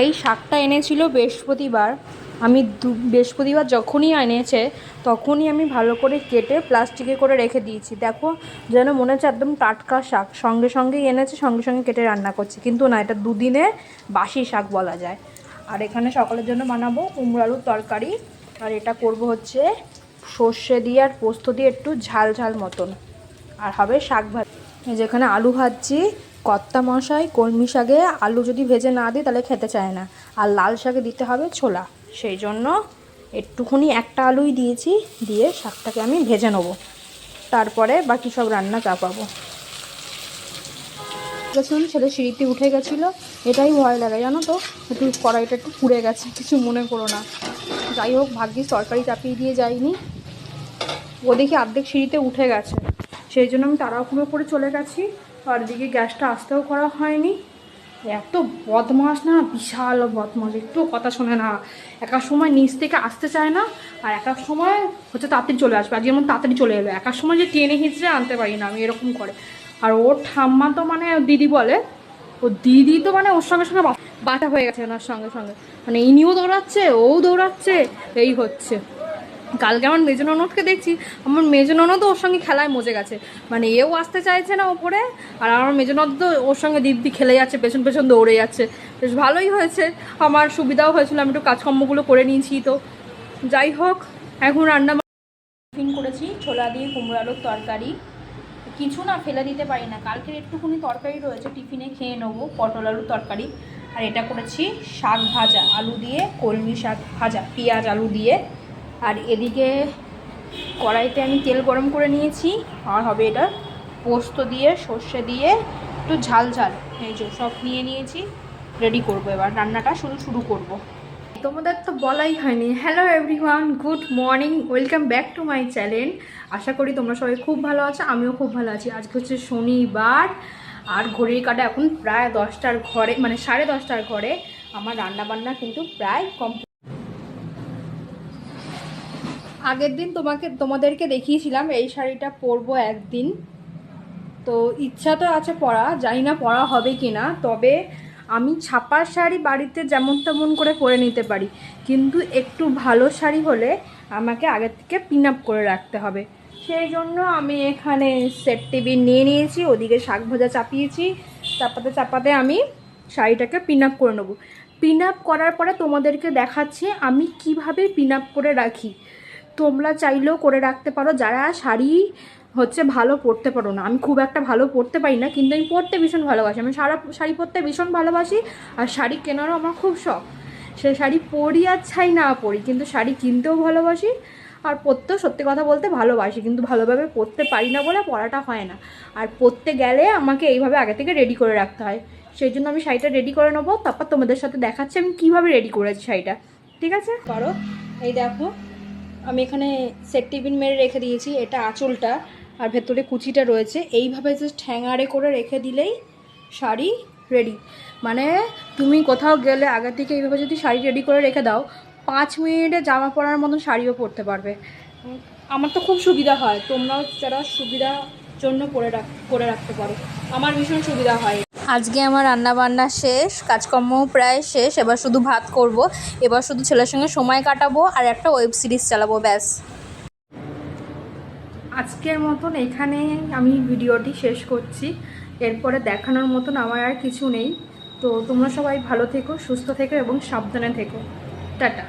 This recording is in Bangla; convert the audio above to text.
এই শাকটা এনেছিল বৃহস্পতিবার। আমি দু- বৃহস্পতিবার যখনই এনেছে, তখনই আমি ভালো করে কেটে প্লাস্টিকে করে রেখে দিয়েছি। দেখো, যেন মনে হচ্ছে একদম টাটকা শাক। সঙ্গে সঙ্গেই এনেছে, সঙ্গে সঙ্গে কেটে রান্না করছি। কিন্তু না, এটা দুদিনের বাসি শাক বলা যায়। আর এখানে সকালের জন্য বানাবো কুমড়ো আলুর তরকারি। আর এটা করব হচ্ছে সর্ষে দিয়ে আর পোস্ত দিয়ে একটু ঝাল ঝাল মতন। আর হবে শাক এই যেখানে আলু ভাজছি কর্তা মশাই, কলমি শাকে আলু যদি ভেজে না দিই তাহলে খেতে চায় না। আর লাল শাকে দিতে হবে ছোলা। সেই জন্য একটুখানি একটা আলুই দিয়েছি, দিয়ে শাকটাকে আমি ভেজে নেব। তারপরে বাকি সব রান্না চাপাবো। গেছিলাম ছেলে সিঁড়িতে উঠে গেছিল। এটাই ভয় লাগে, জানো তো? একটু কড়াইটা একটু পুড়ে গেছে, কিছু মনে করো না। যাই হোক, ভাগ্যিস তরকারি চাপিয়ে দিয়ে যাইনি ও দেখি অর্ধেক সিঁড়িতে উঠে গেছে। সেই জন্য আমি তাড়াহুড়ো করে চলে গেছি। আর এদিকে গ্যাসটা আসতেও করা হয়নি। এত বদমাস না, বিশাল বদমাস একটু কথা শোনে না। একার সময় নিচ থেকে আসতে চায় না, আর এক সময় হচ্ছে তাড়াতাড়ি চলে আসবে। আর যেমন তাড়াতাড়ি চলে এলো। একার সময় যে টেনে হিঁচড়ে আনতে পারি না আমি এরকম করে। আর ওর ঠাম্মা তো মানে দিদি বলে ও দিদি তো মানে ওর সঙ্গে সঙ্গে বাটা হয়ে গেছে ওনার সঙ্গে সঙ্গে। মানে ইনিও দৌড়াচ্ছে, ও দৌড়াচ্ছে, এই হচ্ছে। কালকে আমার মেজো ননদকে দেখছি, আমার মেজো ননদও ওর সঙ্গে খেলায় মজে গেছে। মানে এও আসতে চাইছে না ওপরে, আর আমার মেজো ননদ তো ওর সঙ্গে দিব্যি খেলে যাচ্ছে, পেছন পেছন দৌড়ে যাচ্ছে। বেশ ভালোই হয়েছে, আমার সুবিধাও হয়েছিল, আমি একটু কাজকর্মগুলো করে নিয়েছি তো। যাই হোক, এখন রান্না টিফিন করেছি, ছোলা দিয়ে কুমড়ো আলুর তরকারি। কিছু না, ফেলে দিতে পারি না। কালকের একটুখানি তরকারি রয়েছে, টিফিনে খেয়ে নেব পটল আলুর তরকারি। আর এটা করেছি শাক ভাজা, আলু দিয়ে কলমি শাক ভাজা, পেঁয়াজ আলু দিয়ে। আর এদিকে কড়াইতে আমি তেল গরম করে নিয়েছি। আর হবে এটা পোস্ত দিয়ে, সর্ষে দিয়ে, একটু ঝাল ঝাল। এই যে সব নিয়ে নিয়েছি রেডি করব এবার। রান্নাটা শুরু শুরু করব। তোমাদের তো বলাই হয়নি। Hello everyone good morning welcome back to my channel আশা করি তোমরা সবাই খুব ভালো আছো, আমিও খুব ভালো আছি। আজকে হচ্ছে শনিবার, আর ঘড়ির কাটা এখন প্রায় দশটার ঘরে মানে সাড়ে দশটার ঘরে। আমার রান্না বান্না কিন্তু প্রায় কমপ্লিট আগের দিন তোমাকে, তোমাদেরকে দেখিয়েছিলাম, এই শাড়িটা পরবো একদিন। তো ইচ্ছা তো আছে পরা, জানি না পরা হবে কি না তবে আমি ছাপার শাড়ি বাড়িতে যেমন তেমন করে পরে নিতে পারি। কিন্তু একটু ভালো শাড়ি হলে আমাকে আগের থেকে পিন আপ করে রাখতে হবে। সেই জন্য আমি এখানে সেট টিভি নিয়ে নিয়েছি, ওদিকে শাক ভাজা চাপিয়েছি, চাপাতে চাপাতে আমি শাড়িটাকে পিন আপ করে নেব। পিন আপ করার পরে তোমাদেরকে দেখাচ্ছি আমি কীভাবে পিন আপ করে রাখি। তোমরা চাইলেও করে রাখতে পারো। যারা শাড়ি হচ্ছে ভালো পরতে পারো না, আমি খুব একটা ভালো পরতে পারি না, কিন্তু আমি পরতে ভীষণ ভালোবাসি। আমি সারা, শাড়ি পরতে ভীষণ ভালোবাসি আর শাড়ি কেনারও আমার খুব শখ। সে শাড়ি পরি আর ছাই না পরি, কিন্তু শাড়ি কিনতেও ভালোবাসি আর পরতেও সত্যি কথা বলতে ভালোবাসি, কিন্তু ভালোভাবে পরতে পারি না বলে পরাটা হয় না। আর পরতে গেলে আমাকে এইভাবে আগে থেকে রেডি করে রাখতে হয়। সেই জন্য আমি শাড়িটা রেডি করে নেব, তারপর তোমাদের সাথে দেখাচ্ছি আমি কীভাবে রেডি করেছি শাড়িটা। ঠিক আছে? করো। এই দেখো আমি এখানে সেট টিফিন মেরে রেখে দিয়েছি, এটা আঁচলটা, আর ভেতরে কুচিটা রয়েছে। এইভাবে জাস্ট হ্যাঙ্গারে করে রেখে দিলেই শাড়ি রেডি মানে তুমি কোথাও গেলে আগে থেকে এইভাবে যদি শাড়ি রেডি করে রেখে দাও, পাঁচ মিনিটে জামা পরার মতন শাড়িও পরতে পারবে। আমার তো খুব সুবিধা হয়, তোমরাও যারা সুবিধা জন্য পরে রাখ, করে রাখতে পারো। আমার ভীষণ সুবিধা হয়। আজকে আমার রান্না বান্না শেষ কাজকর্ম প্রায় শেষ, এবার শুধু ভাত করব, এবার শুধু ছেলের সঙ্গে সময় কাটাবো আর একটা ওয়েব সিরিজ চালাবো, ব্যাস। আজকের মতন এখানে আমি ভিডিওটি শেষ করছি। এরপরে দেখানোর মতন আমার আর কিছু নেই। তো তোমরা সবাই ভালো থেকো, সুস্থ থেকো এবং সাবধানে থেকো। টাটা।